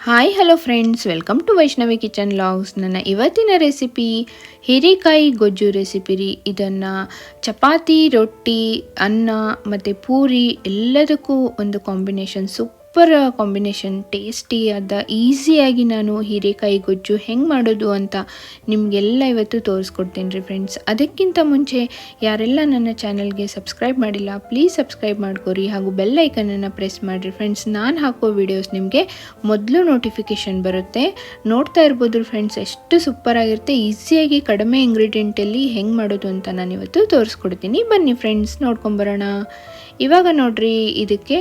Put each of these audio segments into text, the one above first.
Hi hello friends welcome to Vaishnavi kitchen logs ನನ್ನ ಇವತ್ತಿನ recipe ಹೀರೆಕಾಯಿ ಗೊಜ್ಜು ರೆಸಿಪಿ ರೀ. ಇದನ್ನು ಚಪಾತಿ, ರೊಟ್ಟಿ, ಅನ್ನ ಮತ್ತು ಪೂರಿ ಎಲ್ಲದಕ್ಕೂ ಒಂದು ಕಾಂಬಿನೇಷನ್ ಸೂಪರ್ ಕಾಂಬಿನೇಷನ್, ಟೇಸ್ಟಿ ಅದ ಈಸಿಯಾಗಿ ನಾನು ಹೀರೆಕಾಯಿ ಗೊಜ್ಜು ಹೆಂಗೆ ಮಾಡೋದು ಅಂತ ನಿಮಗೆಲ್ಲ ಇವತ್ತು ತೋರಿಸ್ಕೊಡ್ತೀನಿ ರೀ ಫ್ರೆಂಡ್ಸ್ ಅದಕ್ಕಿಂತ ಮುಂಚೆ ಯಾರೆಲ್ಲ ನನ್ನ ಚಾನಲ್ಗೆ ಸಬ್ಸ್ಕ್ರೈಬ್ ಮಾಡಿಲ್ಲ ಪ್ಲೀಸ್ ಸಬ್ಸ್ಕ್ರೈಬ್ ಮಾಡ್ಕೊರಿ ಹಾಗೂ ಬೆಲ್ ಐಕನನ್ನು ಪ್ರೆಸ್ ಮಾಡಿರಿ ಫ್ರೆಂಡ್ಸ್ ನಾನು ಹಾಕೋ ವಿಡಿಯೋಸ್ ನಿಮಗೆ ಮೊದಲು ನೋಟಿಫಿಕೇಷನ್ ಬರುತ್ತೆ. ನೋಡ್ತಾ ಇರ್ಬೋದು ಫ್ರೆಂಡ್ಸ್ ಎಷ್ಟು ಸೂಪರ್ ಆಗಿರುತ್ತೆ, ಈಸಿಯಾಗಿ ಕಡಿಮೆ ಇಂಗ್ರೀಡಿಯೆಂಟಲ್ಲಿ ಹೆಂಗೆ ಮಾಡೋದು ಅಂತ ನಾನು ಇವತ್ತು ತೋರಿಸ್ಕೊಡ್ತೀನಿ. ಬನ್ನಿ ಫ್ರೆಂಡ್ಸ್ ನೋಡ್ಕೊಂಬರೋಣ ಇವಾಗ ನೋಡ್ರಿ ಇದಕ್ಕೆ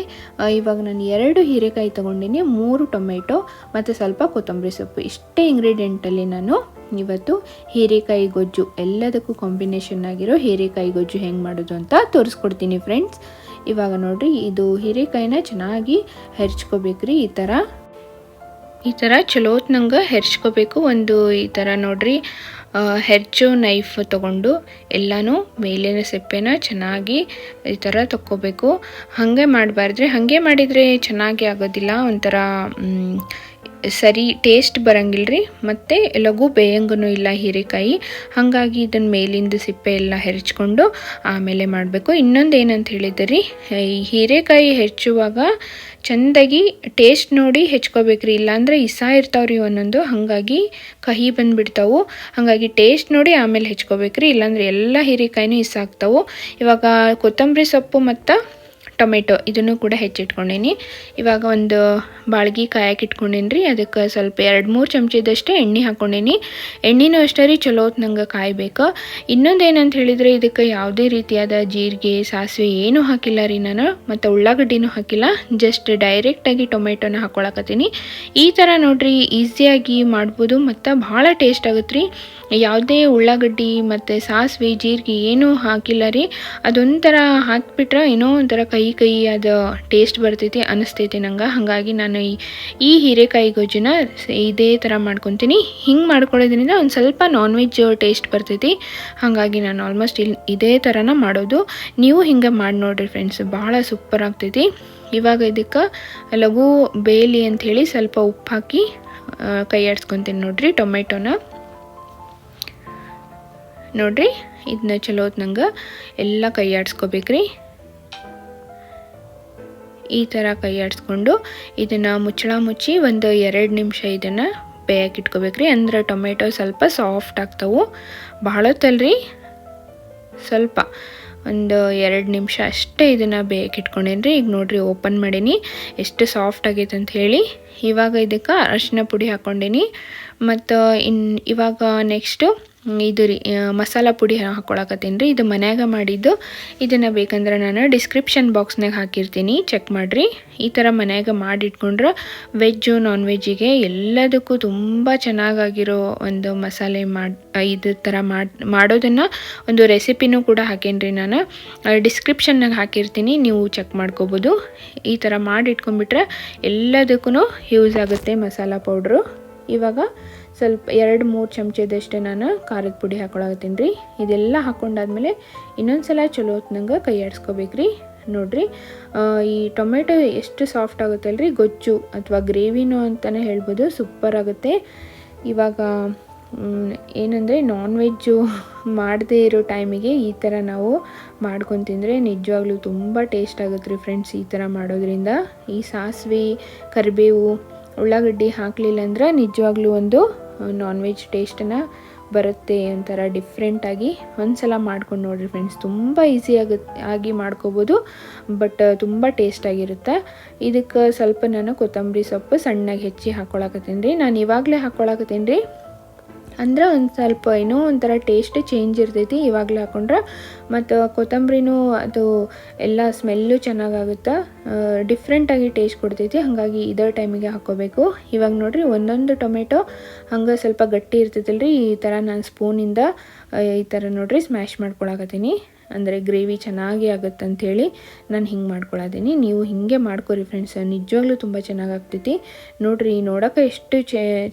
ಇವಾಗ ನಾನು ಎರಡು ಹೀರೆಕಾಯಿ ತೊಗೊಂಡಿನಿ, ಮೂರು ಟೊಮೆಟೊ ಮತ್ತು ಸ್ವಲ್ಪ ಕೊತ್ತಂಬರಿ ಸೊಪ್ಪು. ಇಷ್ಟೇ ಇಂಗ್ರೀಡಿಯೆಂಟಲ್ಲಿ ನಾನು ಇವತ್ತು ಹೀರೆಕಾಯಿ ಗೊಜ್ಜು, ಎಲ್ಲದಕ್ಕೂ ಕಾಂಬಿನೇಷನ್ ಆಗಿರೋ ಹೀರೆಕಾಯಿ ಗೊಜ್ಜು ಹೆಂಗೆ ಮಾಡೋದು ಅಂತ ತೋರಿಸ್ಕೊಡ್ತೀನಿ ಫ್ರೆಂಡ್ಸ್ ಇವಾಗ ನೋಡ್ರಿ, ಇದು ಹೀರೆಕಾಯಿನ ಚೆನ್ನಾಗಿ ಹೆರ್ಚ್ಕೋಬೇಕ್ರಿ ಈ ಥರ ಈ ಥರ ಚಲೋತ್ನಂಗೆ ನಂಗೆ ಹೆರ್ಚ್ಕೋಬೇಕು ಒಂದು ಈ ಥರ ನೋಡ್ರಿ. ಹೆರ್ಚು ನೈಫ್ ತಗೊಂಡು ಎಲ್ಲನೂ ಮೇಲಿನ ಸಿಪ್ಪೆನ ಚೆನ್ನಾಗಿ ಈ ಥರ ತಕ್ಕೋಬೇಕು. ಹಾಗೆ ಮಾಡಬಾರ್ದ್ರೆ, ಹಾಗೆ ಮಾಡಿದರೆ ಚೆನ್ನಾಗಿ ಆಗೋದಿಲ್ಲ ಒಂಥರ ಸರಿ ಟೇಸ್ಟ್ ಬರಂಗಿಲ್ರಿ. ಮತ್ತು ಲಘು ಬೇಯಂಗೂ ಇಲ್ಲ ಹೀರೆಕಾಯಿ. ಹಾಗಾಗಿ ಇದನ್ನು ಮೇಲಿಂದ ಸಿಪ್ಪೆ ಎಲ್ಲ ಹೆರಚ್ಕೊಂಡು ಆಮೇಲೆ ಮಾಡಬೇಕು. ಇನ್ನೊಂದು ಏನಂತ ಹೇಳಿದ್ರಿ, ಈ ಹೀರೆಕಾಯಿ ಹೆಚ್ಚುವಾಗ ಚೆಂದಾಗಿ ಟೇಸ್ಟ್ ನೋಡಿ ಹೆಚ್ಕೋಬೇಕ್ರಿ. ಇಲ್ಲಾಂದರೆ ಇಸ ಇರ್ತಾವ್ರಿ ಒಂದೊಂದು. ಹಾಗಾಗಿ ಕಹಿ ಬಂದ್ಬಿಡ್ತಾವು. ಹಾಗಾಗಿ ಟೇಸ್ಟ್ ನೋಡಿ ಆಮೇಲೆ ಹೆಚ್ಕೋಬೇಕ್ರಿ. ಇಲ್ಲಾಂದ್ರೆ ಎಲ್ಲ ಹೀರೆಕಾಯಿನೂ ಇಸ ಆಗ್ತಾವೆ ಇವಾಗ ಕೊತ್ತಂಬರಿ ಸೊಪ್ಪು ಮತ್ತು ಟೊಮೆಟೊ ಇದನ್ನು ಕೂಡ ಹೆಚ್ಚಿಟ್ಕೊಂಡೀನಿ. ಇವಾಗ ಒಂದು ಬಾಳ್ಗಿ ಕಾಯಕ್ಕೆ ಇಟ್ಕೊಂಡೀನಿ ರೀ ಅದಕ್ಕೆ ಸ್ವಲ್ಪ ಎರಡು ಮೂರು ಚಮಚದಷ್ಟೇ ಎಣ್ಣೆ ಹಾಕ್ಕೊಂಡೀನಿ ಎಣ್ಣೆನೂ ಅಷ್ಟೇ ರೀ, ಚಲೋ ಹೊತ್ತು ನಂಗೆ ಕಾಯಬೇಕು. ಇನ್ನೊಂದು ಏನಂತ ಹೇಳಿದರೆ ಇದಕ್ಕೆ ಯಾವುದೇ ರೀತಿಯಾದ ಜೀರಿಗೆ, ಸಾಸಿವೆ ಏನೂ ಹಾಕಿಲ್ಲ ರೀ ನಾನು. ಮತ್ತು ಉಳ್ಳಾಗಡ್ಡಿನೂ ಹಾಕಿಲ್ಲ. ಜಸ್ಟ್ ಡೈರೆಕ್ಟಾಗಿ ಟೊಮೆಟೊನ ಹಾಕ್ಕೊಳಕತ್ತೀನಿ ಈ ಥರ ನೋಡ್ರಿ ಈಸಿಯಾಗಿ ಮಾಡ್ಬೋದು. ಮತ್ತು ಭಾಳ ಟೇಸ್ಟ್ ಆಗುತ್ತೆ ರೀ. ಯಾವುದೇ ಉಳ್ಳಾಗಡ್ಡಿ ಮತ್ತು ಸಾಸಿವೆ, ಜೀರಿಗೆ ಏನೂ ಹಾಕಿಲ್ಲ ರೀ. ಅದೊಂಥರ ಹಾಕಿಬಿಟ್ರೆ ಏನೋ ಒಂಥರ ಕೈ ಕೈ ಅದು ಟೇಸ್ಟ್ ಬರ್ತೈತಿ ಅನಿಸ್ತೈತಿ ನಂಗೆ. ಹಾಗಾಗಿ ನಾನು ಈ ಈ ಹೀರೆಕಾಯಿ ಗೊಜ್ಜನ್ನ ಇದೇ ಥರ ಮಾಡ್ಕೊತೀನಿ. ಹಿಂಗೆ ಮಾಡ್ಕೊಳ್ಳೋದ್ರಿಂದ ಒಂದು ಸ್ವಲ್ಪ ನಾನ್ ವೆಜ್ ಟೇಸ್ಟ್ ಬರ್ತೈತಿ. ಹಾಗಾಗಿ ನಾನು ಆಲ್ಮೋಸ್ಟ್ ಇಲ್ಲಿ ಇದೇ ಥರನ ಮಾಡೋದು. ನೀವು ಹಿಂಗೆ ಮಾಡಿ ನೋಡ್ರಿ ಫ್ರೆಂಡ್ಸ್ ಭಾಳ ಸೂಪರ್ ಆಗ್ತೈತಿ. ಇವಾಗ ಇದಕ್ಕೆ ಲಘು ಬೇಲಿ ಅಂಥೇಳಿ ಸ್ವಲ್ಪ ಉಪ್ಪು ಹಾಕಿ ಕೈ ಆಡ್ಸ್ಕೊತೀನಿ ನೋಡ್ರಿ ಟೊಮೆಟೊನ. ನೋಡ್ರಿ ಇದನ್ನ ಚಲೋ ನಂಗೆ ಎಲ್ಲ ಕೈ ಆಡಿಸ್ಕೋಬೇಕ್ರಿ ಈ ಥರ ಕೈ ಇದನ್ನು ಮುಚ್ಚಳ ಮುಚ್ಚಿ ಒಂದು ಎರಡು ನಿಮಿಷ ಇದನ್ನು ಬೇಯಕ್ಕೆ ಇಟ್ಕೋಬೇಕ್ರಿ. ಅಂದ್ರೆ ಟೊಮೆಟೊ ಸ್ವಲ್ಪ ಸಾಫ್ಟ್ ಆಗ್ತವೆ. ಭಾಳ ತಲ್ರಿ ಸ್ವಲ್ಪ. ಒಂದು ಎರಡು ನಿಮಿಷ ಅಷ್ಟೇ ಇದನ್ನು ಬೇಯಕ್ಕೆ ಇಟ್ಕೊಂಡೇನಿ ರೀ ಈಗ ನೋಡಿರಿ ಓಪನ್ ಮಾಡೀನಿ. ಎಷ್ಟು ಸಾಫ್ಟ್ ಆಗೈತೆ ಅಂತ ಹೇಳಿ. ಇವಾಗ ಇದಕ್ಕೆ ಅರಶಿನ ಪುಡಿ ಹಾಕ್ಕೊಂಡೇನಿ ಮತ್ತು ಇನ್ನು ಇವಾಗ ನೆಕ್ಸ್ಟು ಇದು ರೀ ಮಸಾಲ ಪುಡಿ ಹಾಕ್ಕೊಳಕತ್ತೀನಿ ರೀ. ಇದು ಮನ್ಯಾಗ ಮಾಡಿದ್ದು. ಇದನ್ನು ಬೇಕಂದ್ರೆ ನಾನು ಡಿಸ್ಕ್ರಿಪ್ಷನ್ ಬಾಕ್ಸ್ನಾಗ ಹಾಕಿರ್ತೀನಿ. ಚೆಕ್ ಮಾಡಿರಿ. ಈ ಥರ ಮನ್ಯಾಗ ಮಾಡಿಟ್ಕೊಂಡ್ರೆ ವೆಜ್ಜು ನಾನ್ ವೆಜ್ಜಿಗೆ ಎಲ್ಲದಕ್ಕೂ ತುಂಬ ಚೆನ್ನಾಗಾಗಿರೋ ಒಂದು ಮಸಾಲೆ ಮಾಡಿ ಇದು ಥರ ಮಾಡಿ, ಮಾಡೋದನ್ನು ಒಂದು ರೆಸಿಪಿನೂ ಕೂಡ ಹಾಕೇನ್ರಿ ನಾನು. ಡಿಸ್ಕ್ರಿಪ್ಷನ್ನಾಗ ಹಾಕಿರ್ತೀನಿ. ನೀವು ಚೆಕ್ ಮಾಡ್ಕೋಬೋದು. ಈ ಥರ ಮಾಡಿಟ್ಕೊಂಡ್ಬಿಟ್ರೆ ಎಲ್ಲದಕ್ಕೂ ಯೂಸ್ ಆಗುತ್ತೆ ಮಸಾಲ ಪೌಡ್ರು ಇವಾಗ ಸ್ವಲ್ಪ ಎರಡು ಮೂರು ಚಮಚದಷ್ಟೇ ನಾನು ಖಾರದ ಪುಡಿ ಹಾಕೊಳಕತ್ತೀನಿ ರೀ. ಇದೆಲ್ಲ ಹಾಕೊಂಡಾದ್ಮೇಲೆ ಇನ್ನೊಂದು ಸಲ ಚಲೋ ಹೊತ್ನಂಗೆ ಕೈ ಆಡಿಸ್ಕೋಬೇಕ್ರಿ. ನೋಡ್ರಿ ಆ, ಈ ಟೊಮೆಟೊ ಎಷ್ಟು ಸಾಫ್ಟ್ ಆಗುತ್ತಲ್ರಿ? ಗೊಜ್ಜು ಅಥವಾ ಗ್ರೇವಿನೂ ಅಂತಲೇ ಹೇಳ್ಬೋದು ಸೂಪರ್ ಆಗುತ್ತೆ. ಇವಾಗ ಏನಂದರೆ ನಾನ್ ವೆಜ್ಜು ಮಾಡದೇ ಇರೋ ಟೈಮಿಗೆ ಈ ಥರ ನಾವು ಮಾಡ್ಕೊಂಡು ತಿಂದರೆ ನಿಜವಾಗ್ಲೂ ತುಂಬ ಟೇಸ್ಟ್ ಆಗುತ್ತೆ ರೀ ಫ್ರೆಂಡ್ಸ್ ಈ ಥರ ಮಾಡೋದ್ರಿಂದ. ಈ ಸಾಸಿವೆ ಕರಿಬೇವು ಉಳ್ಳಾಗಡ್ಡಿ ಹಾಕಲಿಲ್ಲ ಅಂದ್ರೆ ನಿಜವಾಗ್ಲೂ ಒಂದು ನಾನ್ ವೆಜ್ ಟೇಸ್ಟನ್ನು ಬರುತ್ತೆ ಒಂಥರ ಡಿಫ್ರೆಂಟಾಗಿ ಒಂದ್ಸಲ ಮಾಡ್ಕೊಂಡು ನೋಡಿರಿ ಫ್ರೆಂಡ್ಸ್ ತುಂಬ ಈಸಿ ಆಗುತ್ತೆ ಆಗಿ ಮಾಡ್ಕೋಬೋದು ಬಟ್ ತುಂಬ ಟೇಸ್ಟಾಗಿರುತ್ತೆ ಇದಕ್ಕೆ ಸ್ವಲ್ಪ ನಾನು ಕೊತ್ತಂಬರಿ ಸೊಪ್ಪು ಸಣ್ಣಗೆ ಹೆಚ್ಚಿ ಹಾಕ್ಕೊಳಕತ್ತೀನಿ ರೀ. ನಾನು ಇವಾಗಲೇ ಹಾಕ್ಕೊಳಕತ್ತೀನಿ ರೀ. ಅಂದ್ರೆ ಒಂದು ಸ್ವಲ್ಪ ಏನೋ ಒಂಥರ ಟೇಸ್ಟ್ ಚೇಂಜ್ ಇರ್ತೈತಿ, ಇವಾಗಲೇ ಹಾಕೊಂಡ್ರೆ. ಮತ್ತು ಕೊತ್ತಂಬರಿನೂ ಅದು ಎಲ್ಲ ಸ್ಮೆಲ್ಲು ಚೆನ್ನಾಗಾಗುತ್ತೆ ಡಿಫ್ರೆಂಟಾಗಿ ಟೇಸ್ಟ್ ಕೊಡ್ತೈತಿ, ಹಾಗಾಗಿ ಇದೇ ಟೈಮಿಗೆ ಹಾಕ್ಕೋಬೇಕು ಇವಾಗ ನೋಡಿರಿ ಒಂದೊಂದು ಟೊಮೆಟೊ ಹಂಗೆ ಸ್ವಲ್ಪ ಗಟ್ಟಿ ಇರ್ತೈತಲ್ರಿ, ಈ ಥರ ನಾನು ಸ್ಪೂನಿಂದ ಈ ಥರ ನೋಡಿರಿ ಸ್ಮ್ಯಾಶ್ ಮಾಡ್ಕೊಳಕತ್ತೀನಿ. ಅಂದರೆ ಗ್ರೇವಿ ಚೆನ್ನಾಗಿ ಆಗುತ್ತೆ ಅಂಥೇಳಿ ನಾನು ಹಿಂಗೆ ಮಾಡ್ಕೊಳತೀನಿ ನೀವು ಹಿಂಗೆ ಮಾಡ್ಕೊರಿ ಫ್ರೆಂಡ್ಸ್ ನಿಜವಾಗ್ಲೂ ತುಂಬ ಚೆನ್ನಾಗಿ ಆಗ್ತೈತಿ ನೋಡ್ರಿ ನೋಡೋಕೆ ಎಷ್ಟು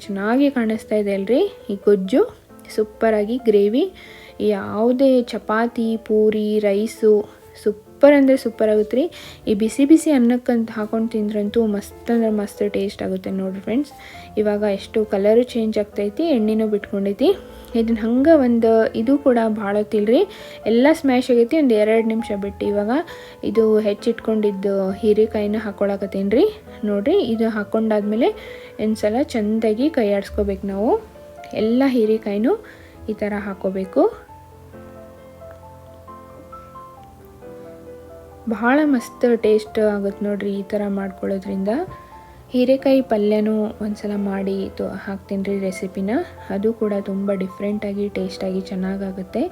ಚೆನ್ನಾಗಿ ಕಾಣಿಸ್ತಾ ಇದೆ ಅಲ್ರಿ? ಈ ಗೊಜ್ಜು ಸೂಪರಾಗಿ ಗ್ರೇವಿ. ಯಾವುದೇ chapati, puri, rice soup super ಅಂದರೆ ಸೂಪರ್ ಆಗುತ್ತೆ ರೀ. ಈ ಬಿಸಿ ಬಿಸಿ ಅನ್ನಕ್ಕಂತ ಹಾಕೊಂಡು ತಿಂದ್ರಂತೂ ಮಸ್ತ್ ಅಂದ್ರೆ ಮಸ್ತ್ ಟೇಸ್ಟ್ ಆಗುತ್ತೆ ನೋಡಿರಿ ಫ್ರೆಂಡ್ಸ್ ಇವಾಗ ಎಷ್ಟು ಕಲರು ಚೇಂಜ್ ಆಗ್ತೈತಿ, ಎಣ್ಣೆನೂ ಬಿಟ್ಕೊಂಡೈತಿ ಇದನ್ನ ಹಂಗೆ ಒಂದು ಇದು ಕೂಡ ಭಾಳ ಹೊತ್ತಿಲ್ರಿ ಎಲ್ಲ ಸ್ಮ್ಯಾಶ್ ಆಗೈತಿ, ಒಂದು ಎರಡು ನಿಮಿಷ ಬಿಟ್ಟು ಇವಾಗ ಇದು ಹೆಚ್ಚಿಟ್ಕೊಂಡಿದ್ದು ಹೀರೆಕಾಯಿನ ಹಾಕ್ಕೊಳಕತ್ತೀನಿ ರೀ ನೋಡಿರಿ, ಇದು ಹಾಕ್ಕೊಂಡಾದ್ಮೇಲೆ ಒಂದು ಸಲ ಚೆಂದಾಗಿ ಕೈ ಆಡಿಸ್ಕೋಬೇಕು ನಾವು. ಎಲ್ಲ ಹೀರೆಕಾಯಿನೂ ಈ ಥರ ಹಾಕ್ಕೋಬೇಕು ಭಾಳ ಮಸ್ತ್ ಟೇಸ್ಟ್ ಆಗುತ್ತೆ ನೋಡ್ರಿ ಈ ಥರ ಮಾಡ್ಕೊಳ್ಳೋದ್ರಿಂದ. ಹೀರೆಕಾಯಿ ಪಲ್ಯನೂ ಒಂದ್ಸಲ ಮಾಡಿ ತೋ ಹಾಕ್ತೀನಿ ರೀ ರೆಸಿಪಿನ. ಅದು ಕೂಡ ತುಂಬ ಡಿಫ್ರೆಂಟಾಗಿ ಟೇಸ್ಟಾಗಿ ಚೆನ್ನಾಗಾಗುತ್ತೆ.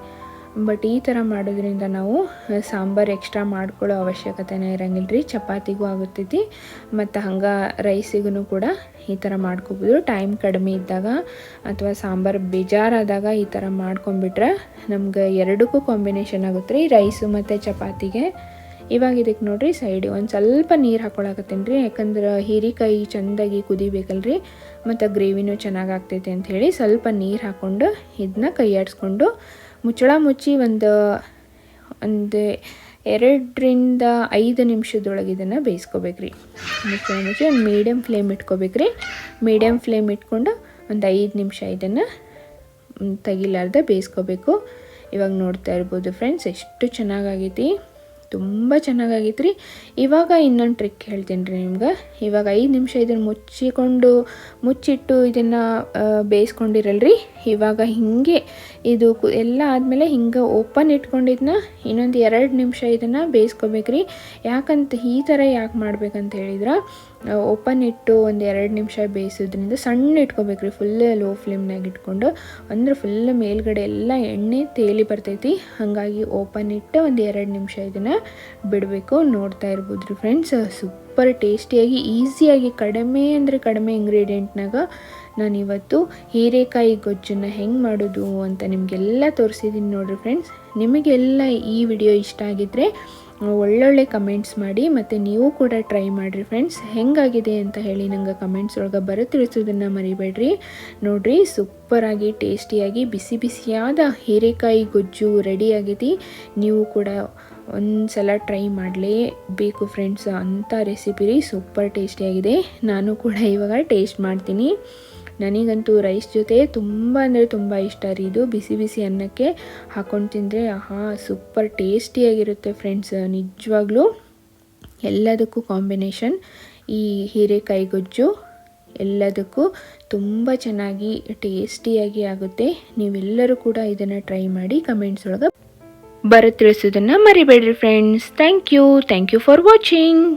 ಬಟ್ ಈ ಥರ ಮಾಡೋದ್ರಿಂದ ನಾವು ಸಾಂಬಾರು ಎಕ್ಸ್ಟ್ರಾ ಮಾಡ್ಕೊಳ್ಳೋ ಅವಶ್ಯಕತೆನೇ ಇರಂಗಿಲ್ಲ ರೀ, ಚಪಾತಿಗೂ ಆಗುತ್ತೈತಿ. ಮತ್ತು ಹಂಗೆ ರೈಸಿಗೂ ಕೂಡ ಈ ಥರ ಮಾಡ್ಕೋಬೋದು. ಟೈಮ್ ಕಡಿಮೆ ಇದ್ದಾಗ ಅಥವಾ ಸಾಂಬಾರು ಬೇಜಾರಾದಾಗ ಈ ಥರ ಮಾಡ್ಕೊಂಬಿಟ್ರೆ ನಮ್ಗೆ ಎರಡಕ್ಕೂ ಕಾಂಬಿನೇಷನ್ ಆಗುತ್ತೆ ರೀ ರೈಸು ಮತ್ತು ಚಪಾತಿಗೆ. ಇವಾಗ ಇದಕ್ಕೆ ನೋಡಿರಿ ಸೈಡ್ ಒಂದು ಸ್ವಲ್ಪ ನೀರು ಹಾಕ್ಕೊಳಕತ್ತೀನಿ ರೀ. ಯಾಕಂದ್ರೆ ಹೀರಿಕಾಯಿ ಚೆಂದಾಗಿ ಕುದಿಬೇಕಲ್ರಿ. ಮತ್ತು ಗ್ರೇವಿನೂ ಚೆನ್ನಾಗಿ ಆಗ್ತೈತೆ ಅಂಥೇಳಿ ಸ್ವಲ್ಪ ನೀರು ಹಾಕ್ಕೊಂಡು ಇದನ್ನ ಕೈ ಆಡಿಸ್ಕೊಂಡು ಮುಚ್ಚಳ ಮುಚ್ಚಿ ಒಂದು ಒಂದು ಎರಡರಿಂದ ಐದು ನಿಮಿಷದೊಳಗೆ ಇದನ್ನು ಬೇಯಿಸ್ಕೋಬೇಕ್ರಿ. ಮುಚ್ಚಳ ಮುಚ್ಚಿ ಒಂದು ಮೀಡಿಯಮ್ ಫ್ಲೇಮ್ ಇಟ್ಕೋಬೇಕ್ರಿ. ಮೀಡಿಯಮ್ ಫ್ಲೇಮ್ ಇಟ್ಕೊಂಡು ಒಂದು ಐದು ನಿಮಿಷ ಇದನ್ನು ತೆಗಿಲಾರ್ದೆ ಬೇಯಿಸ್ಕೋಬೇಕು. ಇವಾಗ ನೋಡ್ತಾ ಇರ್ಬೋದು ಫ್ರೆಂಡ್ಸ್ ಎಷ್ಟು ಚೆನ್ನಾಗಾಗೈತಿ ತುಂಬ ಚೆನ್ನಾಗಾಗಿತ್ತು ರೀ. ಇವಾಗ ಇನ್ನೊಂದು ಟ್ರಿಕ್ ಹೇಳ್ತೀನಿ ರೀ ನಿಮ್ಗೆ. ಇವಾಗ ಐದು ನಿಮಿಷ ಇದನ್ನು ಮುಚ್ಚಿಕೊಂಡು, ಮುಚ್ಚಿಟ್ಟು ಇದನ್ನು ಬೇಯಿಸ್ಕೊಂಡಿರಲ್ರಿ. ಇವಾಗ ಹಿಂಗೆ ಇದು ಎಲ್ಲ ಆದಮೇಲೆ ಹಿಂಗೆ ಓಪನ್ ಇಟ್ಕೊಂಡಿದ್ನ ಇನ್ನೊಂದು ಎರಡು ನಿಮಿಷ ಇದನ್ನು ಬೇಯಿಸ್ಕೋಬೇಕ್ರಿ ಯಾಕಂತ ಈ ಥರ ಯಾಕೆ ಮಾಡ್ಬೇಕಂತ ಹೇಳಿದ್ರೆ ಓಪನ್ ಇಟ್ಟು ಒಂದು ಎರಡು ನಿಮಿಷ ಬೇಯಿಸೋದ್ರಿಂದ ಸಣ್ಣ ಇಟ್ಕೋಬೇಕು ರೀ ಫುಲ್ ಲೋ ಫ್ಲೇಮ್ನಾಗ ಇಟ್ಕೊಂಡು. ಅಂದ್ರೆ ಫುಲ್ ಮೇಲ್ಗಡೆ ಎಲ್ಲ ಎಣ್ಣೆ ತೇಲಿ ಬರ್ತೈತಿ. ಹಾಗಾಗಿ ಓಪನ್ ಇಟ್ಟು ಒಂದು ಎರಡು ನಿಮಿಷ ಇದನ್ನು ಬಿಡಬೇಕು, ನೋಡ್ತಾ ಇರ್ಬೋದು ರೀ ಫ್ರೆಂಡ್ಸ್ ಸೂಪರ್ ಟೇಸ್ಟಿಯಾಗಿ ಈಸಿಯಾಗಿ ಕಡಿಮೆ ಅಂದರೆ ಕಡಿಮೆ ಇಂಗ್ರೀಡಿಯೆಂಟ್ನಾಗ ನಾನು ಇವತ್ತು ಹೀರೆಕಾಯಿ ಗೊಜ್ಜನ್ನು ಹೆಂಗೆ ಮಾಡೋದು ಅಂತ ನಿಮಗೆಲ್ಲ ತೋರಿಸಿದ್ದೀನಿ ನೋಡಿರಿ ಫ್ರೆಂಡ್ಸ್ ನಿಮಗೆಲ್ಲ ಈ ವಿಡಿಯೋ ಇಷ್ಟ ಆಗಿದ್ದರೆ ಒಳ್ಳೊಳ್ಳೆ ಕಮೆಂಟ್ಸ್ ಮಾಡಿ ಮತ್ತು ನೀವು ಕೂಡ ಟ್ರೈ ಮಾಡಿರಿ ಫ್ರೆಂಡ್ಸ್ ಹೆಂಗಾಗಿದೆ ಅಂತ ಹೇಳಿ ನಂಗೆ ಕಮೆಂಟ್ಸ್ ಒಳಗೆ ಬರೋ ತಿಳಿಸೋದನ್ನು ಮರಿಬೇಡ್ರಿ. ನೋಡಿರಿ ಸೂಪರಾಗಿ ಟೇಸ್ಟಿಯಾಗಿ ಬಿಸಿ ಬಿಸಿಯಾದ ಹೀರೆಕಾಯಿ ಗೊಜ್ಜು ರೆಡಿ ಆಗೈತಿ. ನೀವು ಕೂಡ ಒಂದು ಸಲ ಟ್ರೈ ಮಾಡಲೇಬೇಕು ಫ್ರೆಂಡ್ಸ್ ಅಂಥ ರೆಸಿಪಿ ರೀ ಸೂಪರ್ ಟೇಸ್ಟಿಯಾಗಿದೆ ನಾನು ಕೂಡ ಇವಾಗ ಟೇಸ್ಟ್ ಮಾಡ್ತೀನಿ. ನನಗಂತೂ ರೈಸ್ ಜೊತೆ ತುಂಬ ಅಂದರೆ ತುಂಬ ಇಷ್ಟ ರೀ ಇದು. ಬಿಸಿ ಬಿಸಿ ಅನ್ನಕ್ಕೆ ಹಾಕೊಂಡು ತಿಂದರೆ ಆಹಾ ಸೂಪರ್ ಟೇಸ್ಟಿಯಾಗಿರುತ್ತೆ ಫ್ರೆಂಡ್ಸ್ ನಿಜವಾಗ್ಲೂ. ಎಲ್ಲದಕ್ಕೂ ಕಾಂಬಿನೇಷನ್ ಈ ಹೀರೆಕಾಯಿ ಗೊಜ್ಜು ಎಲ್ಲದಕ್ಕೂ ತುಂಬ ಚೆನ್ನಾಗಿ ಟೇಸ್ಟಿಯಾಗಿ ಆಗುತ್ತೆ. ನೀವೆಲ್ಲರೂ ಕೂಡ ಇದನ್ನು ಟ್ರೈ ಮಾಡಿ ಕಮೆಂಟ್ಸ್ ಒಳಗೆ ಬರೋ ತಿಳಿಸೋದನ್ನು ಮರಿಬೇಡ್ರಿ friends thank you thank you for watching